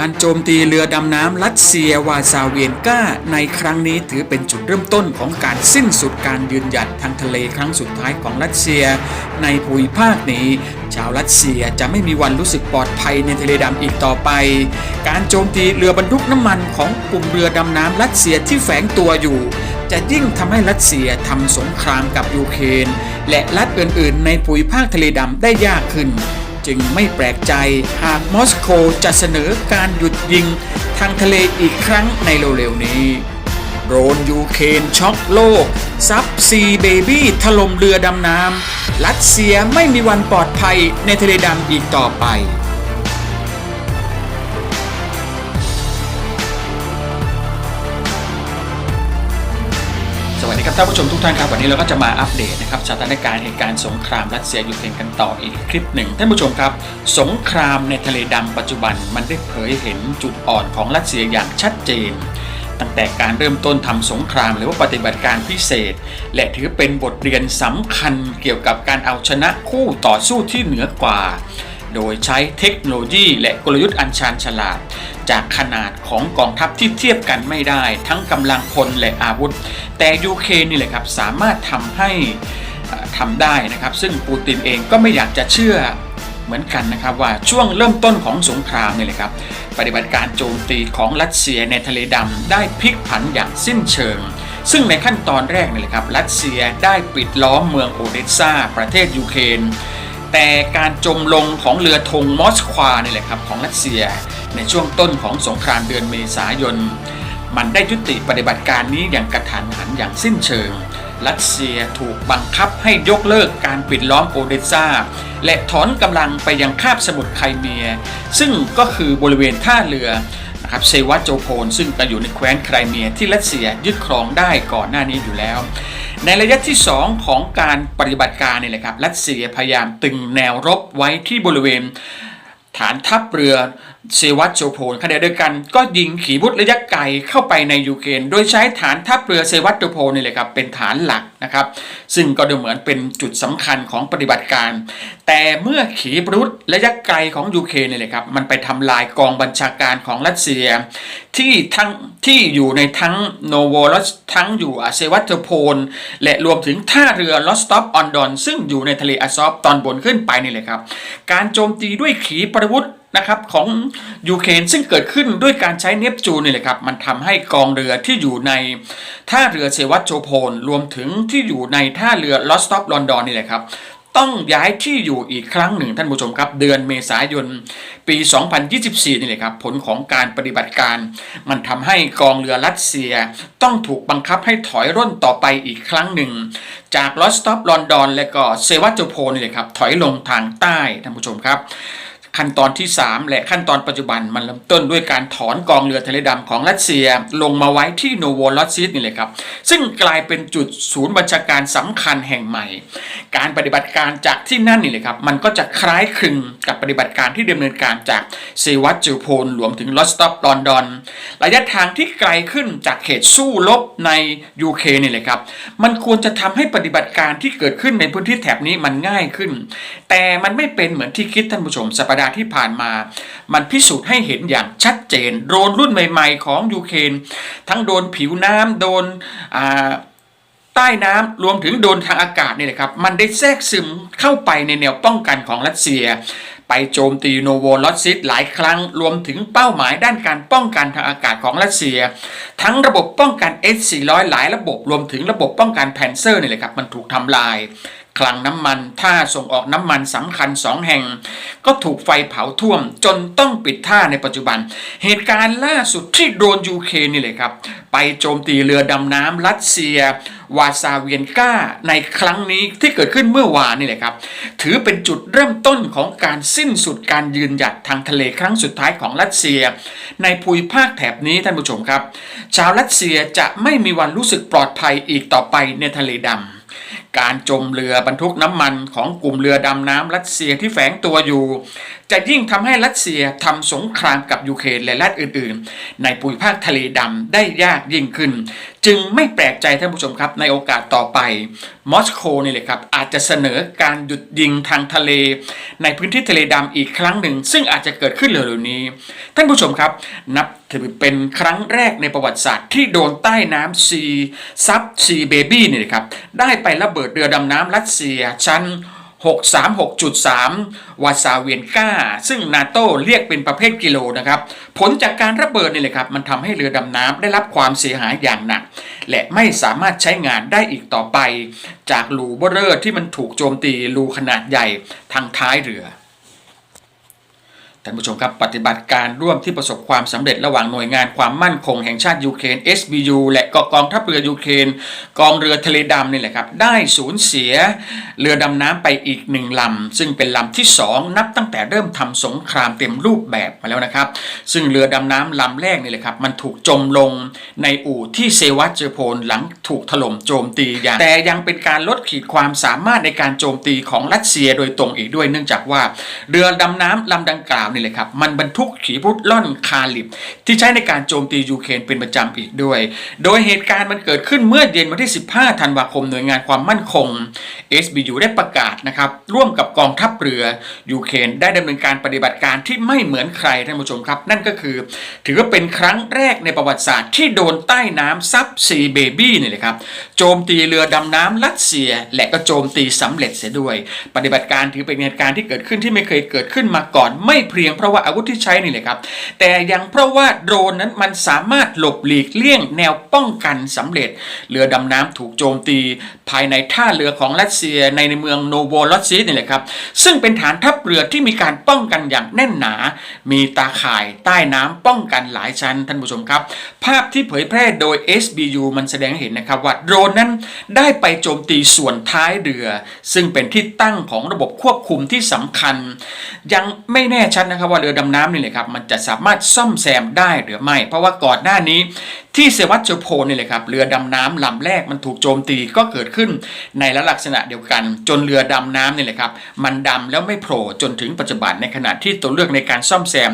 การโจมตีเรือดำน้ำรัสเซียวาซาเวียนกาในครั้งนี้ถือเป็นจุดเริ่มต้นของการสิ้นสุดการยืนหยัดทางทะเลครั้งสุดท้ายของรัสเซีย ในภูมิภาคนี้ ชาวรัสเซียจะไม่มีวันรู้สึกปลอดภัยในทะเลดำอีกต่อไป การโจมตีเรือบรรทุกน้ำมันของกลุ่มเรือดำน้ำรัสเซียที่แฝงตัวอยู่ จะยิ่งทำให้รัสเซียทำสงครามกับยูเครนและรัฐอื่นๆ ในภูมิภาคทะเลดำได้ยากขึ้น จึงไม่แปลกใจหากมอสโกจะเสนอการหยุดยิงทางทะเลอีกครั้งในเร็วๆนี้โดรนยูเครนช็อกโลก ซับซีเบบี้ถล่มเรือดำน้ำ รัสเซียไม่มีวันปลอดภัยในทะเลดำอีกต่อไป ท่านผู้ชมทุกท่านครับวันนี้เราก็จะมาอัปเดตนะครับสถานการณ์เหตุการณ์สงครามรัสเซียยูเครนกันต่ออีกคลิปหนึ่งท่านผู้ชมครับ สงครามในทะเลดำปัจจุบันมันได้เผยเห็นจุดอ่อนของรัสเซียอย่างชัดเจน ตั้งแต่การเริ่มต้นทำสงครามหรือว่าปฏิบัติการพิเศษ และถือเป็นบทเรียนสำคัญเกี่ยวกับการเอาชนะคู่ต่อสู้ที่เหนือกว่า โดยใช้เทคโนโลยีและกลยุทธ์อันชาญฉลาด จากขนาดของกองทัพที่เทียบกันไม่ได้ ทั้งกำลังพลและอาวุธ แต่ยูเครนนี่แหละครับสามารถทำให้ทำได้นะครับ ซึ่งปูตินเองก็ไม่อยากจะเชื่อเหมือนกันนะครับว่าช่วงเริ่มต้นของสงครามนี่แหละครับ ปฏิบัติการโจมตีของรัสเซียในทะเลดำได้พลิกผันอย่างสิ้นเชิง ซึ่งในขั้นตอนแรกนี่แหละครับรัสเซียได้ปิดล้อมเมืองโอเดสซาประเทศยูเครนแต่การจมลงของเรือธงมอสควานี่แหละครับของรัสเซีย ในช่วงต้นของสงครามเดือนเมษายน มันได้ยุติปฏิบัติการนี้อย่างกระทันหันอย่างสิ้นเชิง รัสเซียถูกบังคับให้ยกเลิกการปิดล้อมโอเดสซาและถอนกำลังไปยังคาบสมุทรไครเมีย ซึ่งก็คือบริเวณท่าเรือนะครับเซวัตโจโพนซึ่งก็อยู่ในแคว้นไครเมียที่รัสเซียยึดครองได้ก่อนหน้านี้อยู่แล้ว ในระยะที่ 2 ของการปฏิบัติการนี่แหละครับรัสเซียพยายามตึงแนวรบไว้ที่บริเวณฐานทัพเรือ เซวัตโจโพนขณะเดียวกันก็ยิงขีบุตระยะไกลเข้าไปในยูเครนโดยใช้ฐานทัพเรือเซวัตโจโพนนี่แหละครับเป็นฐานหลักนะครับ ซึ่งก็ดูเหมือนเป็นจุดสำคัญของปฏิบัติการ แต่เมื่อขีปรุตระยะไกลของยูเครนนี่แหละครับมันไปทำลายกองบัญชาการของรัสเซีย ที่ทั้งที่อยู่ในทั้งโนโวลสทั้งอยู่อาเซวัตโจโพนและรวมถึงท่าเรือลอสตอปออนดอนซึ่งอยู่ในทะเลอาซอฟตอนบนขึ้นไปนี่แหละครับการโจมตีด้วยขีปนาวุธ นะครับของยูเครนซึ่งเกิดขึ้นด้วยการใช้เนปจูนนี่แหละครับมันทำให้กองเรือที่อยู่ในท่าเรือเซวัตโจโพนรวมถึงที่อยู่ในท่าเรือลอสตอปลอนดอนนี่แหละครับต้องย้ายที่อยู่อีกครั้งหนึ่งท่านผู้ชมครับ เดือนเมษายนปี 2024 นี่แหละครับ ผลของการปฏิบัติการ มันทำให้กองเรือรัสเซีย ต้องถูกบังคับให้ถอยร่นต่อไปอีกครั้งหนึ่ง จากลอสตอปลอนดอน และก็เซวัตโจโพนี่แหละครับ ถอยลงทางใต้ท่านผู้ชมครับ ขั้นตอนที่ 3 และขั้นตอนปัจจุบันมันเริ่มต้นด้วยการถอนกองเรือทะเลดำของรัสเซีย ลงมาไว้ที่โนโวลอซิสนี่เลยครับ ซึ่งกลายเป็นจุดศูนย์บัญชาการสำคัญแห่งใหม่ การปฏิบัติการจากที่นั่นนี่เลยครับ มันก็จะคล้ายคลึงกับปฏิบัติการที่ดำเนินการจากเซวัตจูโพนรวมถึงลอสตอปลอนดอนระยะทางที่ไกลขึ้นจากเขตสู้รบในยูเครนนี่เลยครับ มันควรจะทำให้ปฏิบัติการที่เกิดขึ้นในพื้นที่แถบนี้มันง่ายขึ้น แต่มันไม่เป็นเหมือนที่คิดท่านผู้ชมสัปดาห์ที่ผ่านมา มันพิสูจน์ให้เห็นอย่างชัดเจน โดรนรุ่นใหม่ ๆ ของยูเครนทั้งโดนผิวน้ำโดนใต้น้ำรวมถึงโดนทางอากาศนี่แหละครับมันได้แทรกซึมเข้าไปในแนวป้องกันของรัสเซีย ไปโจมตีโนโวลอซิสหลายครั้งรวมถึงเป้าหมายด้านการป้องกันทางอากาศของรัสเซีย ทั้งระบบป้องกัน S400 หลายระบบรวมถึงระบบป้องกันแพนเซอร์นี่แหละครับมันถูกทำลาย คลังน้ำมัน ท่าส่งออกน้ำมันสำคัญสองแห่ง ก็ถูกไฟเผาท่วม จนต้องปิดท่าในปัจจุบัน เหตุการณ์ล่าสุดที่โดนยูเคนี่เลยครับ ไปโจมตีเรือดำน้ำรัสเซีย วาซาเวียนกาในครั้งนี้ที่เกิดขึ้นเมื่อวานนี่แหละครับ ถือเป็นจุดเริ่มต้นของการสิ้นสุดการยืนหยัดทางทะเลครั้งสุดท้ายของรัสเซีย ในภูมิภาคแถบนี้ท่านผู้ชมครับ ชาวรัสเซียจะไม่มีวันรู้สึกปลอดภัยอีกต่อไปในทะเลดำ การจมเรือบรรทุกน้ำมันของกลุ่มเรือดำน้ำรัสเซียที่แฝงตัวอยู่จะยิ่งทำให้รัสเซียทำสงครามกับยูเครนและรัฐอื่น ๆ ในภูมิภาคทะเลดำได้ยากยิ่งขึ้น จึงไม่แปลกใจท่านผู้ชมครับ ในโอกาสต่อไป มอสโกนี่แหละครับ อาจจะเสนอการหยุดยิงทางทะเล ในพื้นที่ทะเลดำอีกครั้งหนึ่ง ซึ่งอาจจะเกิดขึ้นเร็วๆนี้ ท่านผู้ชมครับ นับถือเป็นครั้งแรกในประวัติศาสตร์ที่โดนใต้น้ำซีซับซีเบบี้นี่นะครับได้ไประเบิดเรือดำน้ำรัสเซียชั้น 636.3 วาซาเวียนกาซึ่งนาโตเรียกเป็นประเภทกิโลนะครับ ผลจากการระเบิดนี่แหละครับ มันทำให้เรือดำน้ำได้รับความเสียหายอย่างหนัก และไม่สามารถใช้งานได้อีกต่อไป จากรูเบอร์เรอร์ที่มันถูกโจมตีรูขนาดใหญ่ทางท้ายเรือ ท่านผู้ชมครับปฏิบัติการร่วมที่ประสบความสำเร็จระหว่างหน่วยงานความมั่นคงแห่งชาติยูเครน SBU และก็กองทัพเรือยูเครนกองเรือทะเลดำนี่แหละครับได้สูญเสียเรือดำน้ำไปอีกหนึ่งลำซึ่งเป็นลำที่ 2 นับตั้งแต่เริ่มทำสงครามเต็มรูปแบบมาแล้วนะครับ ซึ่งเรือดำน้ำลำแรกนี่แหละครับมันถูกจมลงในอู่ที่เซวัตเจอโพลหลังถูกถล่มโจมตีอย่างแต่ยังเป็นการลดขีดความสามารถในการโจมตีของรัสเซียโดยตรงอีกด้วย เนื่องจากว่าเรือดำน้ำลำดังกล่าวนี่แหละครับ มันบรรทุกขีปนาวุธล่อนคาลิบ ที่ใช้ในการโจมตียูเครนเป็นประจำอีกด้วย โดยเหตุการณ์มันเกิดขึ้นเมื่อเย็นวันที่ 15 ธันวาคมหน่วยงานความมั่นคง SBU ได้ประกาศนะครับ ร่วมกับกองทัพเรือยูเครนได้ดำเนินการปฏิบัติการที่ไม่เหมือนใครท่านผู้ชมครับ นั่นก็คือ ถือว่าเป็นครั้งแรกในประวัติศาสตร์ที่โดนใต้น้ำซับซีเบบี้นี่แหละครับโจมตีเรือดำน้ำรัสเซีย และก็โจมตีสำเร็จเสียด้วย ปฏิบัติการถือเป็นเหตุการณ์ที่เกิดขึ้นที่ไม่เคยเกิดขึ้นมาก่อนไม่เพียงเพราะว่าอาวุธที่ใช้นี่แหละครับ แต่ยังเพราะว่าโดรนนั้นมันสามารถหลบหลีกเลี่ยงแนวป้องกันสำเร็จ เรือดำน้ำถูกโจมตี ภายในท่าเรือของรัสเซียในในเมืองโนโวลอดซิสนี่แหละครับ ซึ่งเป็นฐานทัพเรือที่มีการป้องกันอย่างแน่นหนา มีตาข่ายใต้น้ำป้องกันหลายชั้นท่านผู้ชมครับ ภาพที่เผยแพร่โดย SBU มันแสดงให้เห็นนะครับว่าโดรนนั้นได้ไปโจมตีส่วนท้ายเรือ ซึ่งเป็นที่ตั้งของระบบควบคุมที่สำคัญ ยังไม่แน่ชัดนะครับว่าเรือดำน้ำนี่แหละครับมันจะสามารถซ่อมแซมได้หรือไม่ เพราะว่าก่อนหน้านี้ที่เซวัตโจโพนี่แหละครับเรือดำน้ำลำแรกมันถูกโจมตีก็เกิดขึ้นในลักษณะเดียวกัน จนเรือดำน้ำนี่แหละครับมันดำแล้วไม่โผล่จนถึงปัจจุบันในขณะที่ตัวเลือกในการซ่อมแซม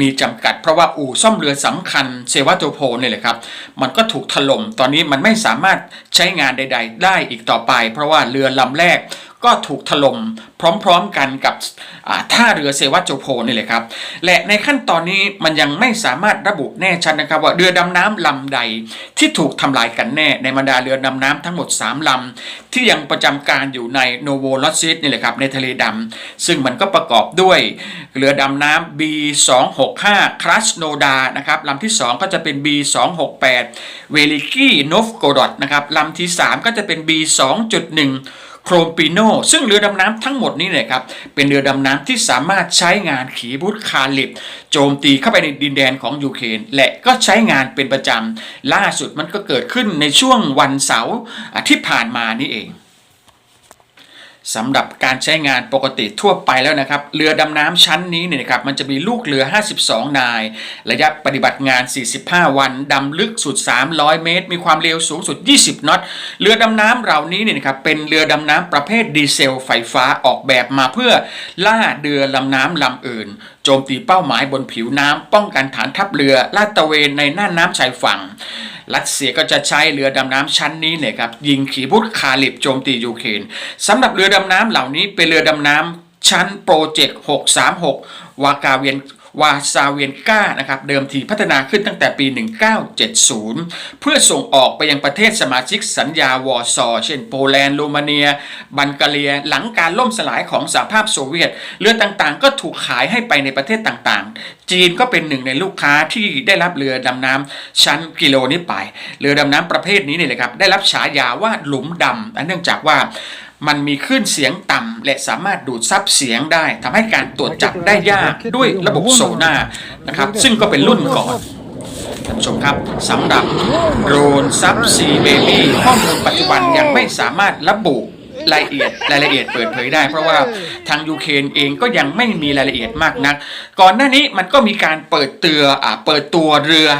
มีจำกัด เพราะว่าอู่ซ่อมเรือสำคัญเซวัตโจโพนี่แหละครับมันก็ถูกถล่มตอนนี้มันไม่สามารถใช้งานใด ๆ ได้อีกต่อไป เพราะว่าเรือลำแรกก็ถูกถล่มพร้อมๆกันกับท่าเรือเซวัตโจโพนี่แหละครับ และในขั้นตอนนี้มันยังไม่สามารถระบุแน่ชัดนะครับ ว่าเรือดำน้ำลำใดที่ถูกทำลายกันแน่ในบรรดาเรือดำน้ำทั้งหมด 3ลำที่ยังประจำการอยู่ในโนโวลอซิสนี่แหละครับในทะเลดำซึ่งมันก็ประกอบด้วยเรือดำน้ำ B265 ครัสโนดานะครับลำที่ 2 ก็จะเป็น B268 เวลิกี้โนฟโกดอตนะครับลำที่ 3 ก็จะเป็น B2.1 โครมปิโนซึ่งเรือดำน้ำทั้งหมดนี้เนี่ยครับเป็นเรือดำน้ำที่สามารถใช้งานขีบุธคาลิบโจมตีเข้าไปในดินแดนของยูเครนและก็ใช้งานเป็นประจำล่าสุดมันก็เกิดขึ้นในช่วงวันเสาร์ที่ผ่านมานี่เอง สำหรับการใช้งานปกติทั่วไปแล้วนะครับ เรือดำน้ำชั้นนี้เนี่ยนะครับมันจะมีลูกเรือ 52 นาย ระยะปฏิบัติงาน 45 วันดำลึกสุด 300 เมตร มีความเร็วสูงสุด 20 น็อต เรือดำน้ำเหล่านี้เนี่ยนะครับเป็นเรือดำน้ำประเภทดีเซลไฟฟ้าออกแบบมาเพื่อล่าเรือลำน้ำลำอื่น โจมตีเป้าหมายบนผิวน้ำป้องกันฐานทัพเรือลาดตระเวนในหน่าน้ำชายฝั่ง รัสเซียก็จะใช้เรือดำน้ำชั้นนี้เนี่ยครับยิงขีปนาวุธคาลิบโจมตียูเครนสำหรับเรือดำน้ำเหล่านี้เป็นเรือดำน้ำชั้นโปรเจกต์636 วากาเวียน วาซาเวียนก้านะครับเดิมทีพัฒนาขึ้นตั้งแต่ปี 1970 เพื่อส่งออกไปยังประเทศสมาชิกสัญญาวอร์ซอเช่นโปแลนด์โรมาเนีย บัลแกเรีย หลังการล่มสลายของสหภาพโซเวียต เรือต่างๆ ก็ถูกขายให้ไปในประเทศต่างๆ จีนก็เป็นหนึ่งในลูกค้าที่ได้รับเรือดำน้ำชั้นกิโลนี้ไป เรือดำน้ำประเภทนี้เนี่ยนะครับได้รับฉายาว่าหลุมดำเนื่องจากว่า มันมีคลื่นเสียงต่ำและสามารถดูดซับเสียงได้ทำให้การตรวจจับได้ยากด้วยระบบโซน่านะครับซึ่งก็เป็นรุ่นก่อนท่านผู้ชมครับสำหรับโดรนซับซีเบบี้ข้อมูลปัจจุบันยังไม่สามารถระบุ รายละเอียดรายละเอียดเปิดเผยได้ เพราะว่าทางยูเครนเองก็ยังไม่มีรายละเอียดมากนัก ก่อนหน้านี้มันก็มีการเปิดเตืออ่าเปิดตัวเรือ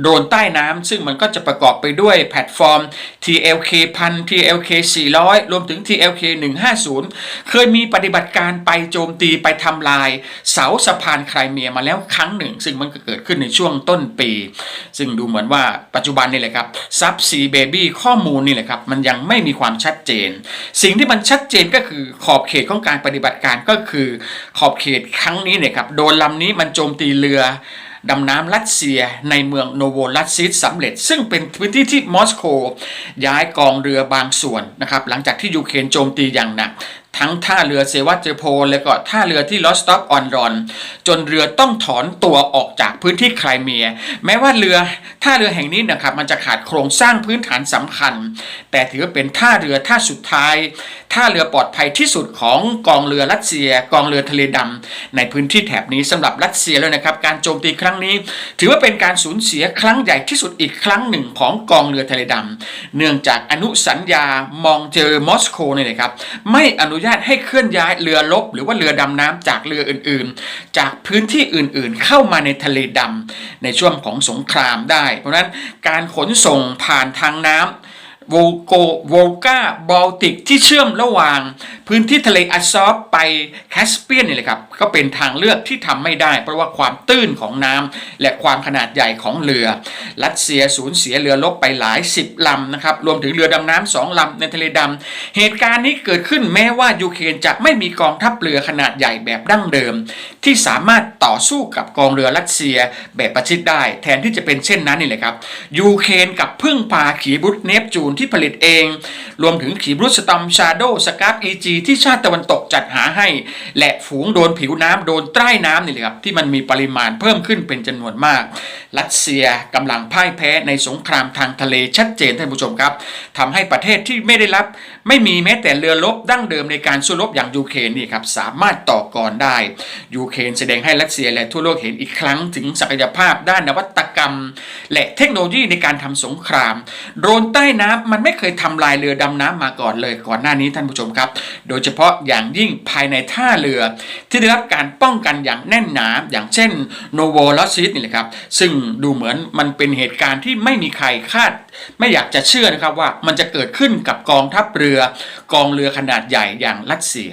โดรนใต้น้ำซึ่งมันก็จะประกอบไปด้วยแพลตฟอร์ม TLK 1000 TLK 400 รวมถึง TLK 150 เคยมีปฏิบัติการไปโจมตีไปทำลาย เสาสะพานไครเมียมาแล้วครั้งหนึ่ง ซึ่งมันก็เกิดขึ้นในช่วงต้นปี ซึ่งดูเหมือนว่าปัจจุบันนี่แหละครับซับซีเบบี้ข้อมูลนี่แหละครับมันยังไม่มีความชัดเจนสิ่่งที่มันชัดเจนก็คือขอบเขตของการปฏิบัติการก็คือขอบเขตครั้งนี้เนี่ยครับโดนลำนี้มันโจมตีเรือดำน้ำรัสเซียในเมืองโนโวลัสซิสสำเร็จ ซึ่งเป็นพื้นที่ที่มอสโกย้ายกองเรือบางส่วนนะครับหลังจากที่ยูเครนโจมตีอย่างหนัก ทั้งท่าเรือเซวัตเจโพ และก็ท่าเรือที่ลอสต็อกออนรอน จนเรือต้องถอนตัวออกจากพื้นที่ไครเมีย แม้ว่าเรือท่าเรือแห่งนี้นะครับมันจะขาดโครงสร้างพื้นฐานสำคัญ แต่ถือว่าเป็นท่าเรือท่าสุดท้าย ท่าเรือปลอดภัยที่สุดของกองเรือรัสเซีย กองเรือทะเลดำในพื้นที่แถบนี้สำหรับรัสเซียแล้วนะครับ การโจมตีครั้งนี้ ถือว่าเป็นการสูญเสียครั้งใหญ่ที่สุดอีกครั้งหนึ่งของกองเรือทะเลดำเนื่องจากอนุสัญญามองเจอมอสโกเนี่ยนะครับไม่อนุญาตให้เคลื่อนย้ายเรือลบ หรือว่าเรือดำน้ำจากเรืออื่นๆ จากพื้นที่อื่นๆ เข้ามาในทะเลดำในช่วงของสงครามได้ เพราะฉะนั้นการขนส่งผ่านทางน้ำโวโกโวกาบอลติกที่เชื่อมระหว่าง พื้นที่ทะเลอาซอฟไปแคสเปียนนี่แหละครับ ก็เป็นทางเลือกที่ทำไม่ได้ เพราะว่าความตื้นของน้ำและความขนาดใหญ่ของเรือ รัสเซียสูญเสียเรือลบไปหลายสิบลำนะครับรวมถึงเรือดำน้ำสองลำในทะเลดำเหตุการณ์นี้เกิดขึ้นแม้ว่ายูเครนจะไม่มีกองทัพเรือขนาดใหญ่แบบดั้งเดิม ที่สามารถต่อสู้กับกองเรือรัสเซียแบบประชิดได้ แทนที่จะเป็นเช่นนั้นนี่แหละครับยูเครนกับพึ่งพาขีบรุษเนปจูนที่ผลิตเอง รวมถึงขีบรุษสตอมชาโดสกาฟอีจีที่ชาติตะวันตกจัดหาให้ และฝูงโดนผิวน้ำโดนใต้น้ำนี่แหละครับที่มันมีปริมาณเพิ่มขึ้นเป็นจำนวนมาก รัสเซียกำลังพ่ายแพ้ในสงครามทางทะเลชัดเจนท่านผู้ชมครับทำให้ประเทศที่ไม่ได้รับ ไม่มีแม้แต่เรือรบดั้งเดิมในการสู้รบอย่างยูเครนนี่ครับสามารถต่อกรได้ยูเครนแสดงให้รัสเซียและทั่วโลกเห็นอีกครั้งถึงศักยภาพด้านนวัต กรรม และเทคโนโลยีในการทำสงคราม โดรนใต้น้ำมันไม่เคยทำลายเรือดำน้ำมาก่อนเลยก่อนหน้านี้ท่านผู้ชมครับ โดยเฉพาะอย่างยิ่งภายในท่าเรือ ที่ได้รับการป้องกันอย่างแน่นหนา อย่างเช่นโนโวลอซิสนี่แหละครับ ซึ่งดูเหมือนมันเป็นเหตุการณ์ที่ไม่มีใครคาด ไม่อยากจะเชื่อนะครับว่ามันจะเกิดขึ้นกับกองทัพเรือกองเรือขนาดใหญ่อย่างรัสเซีย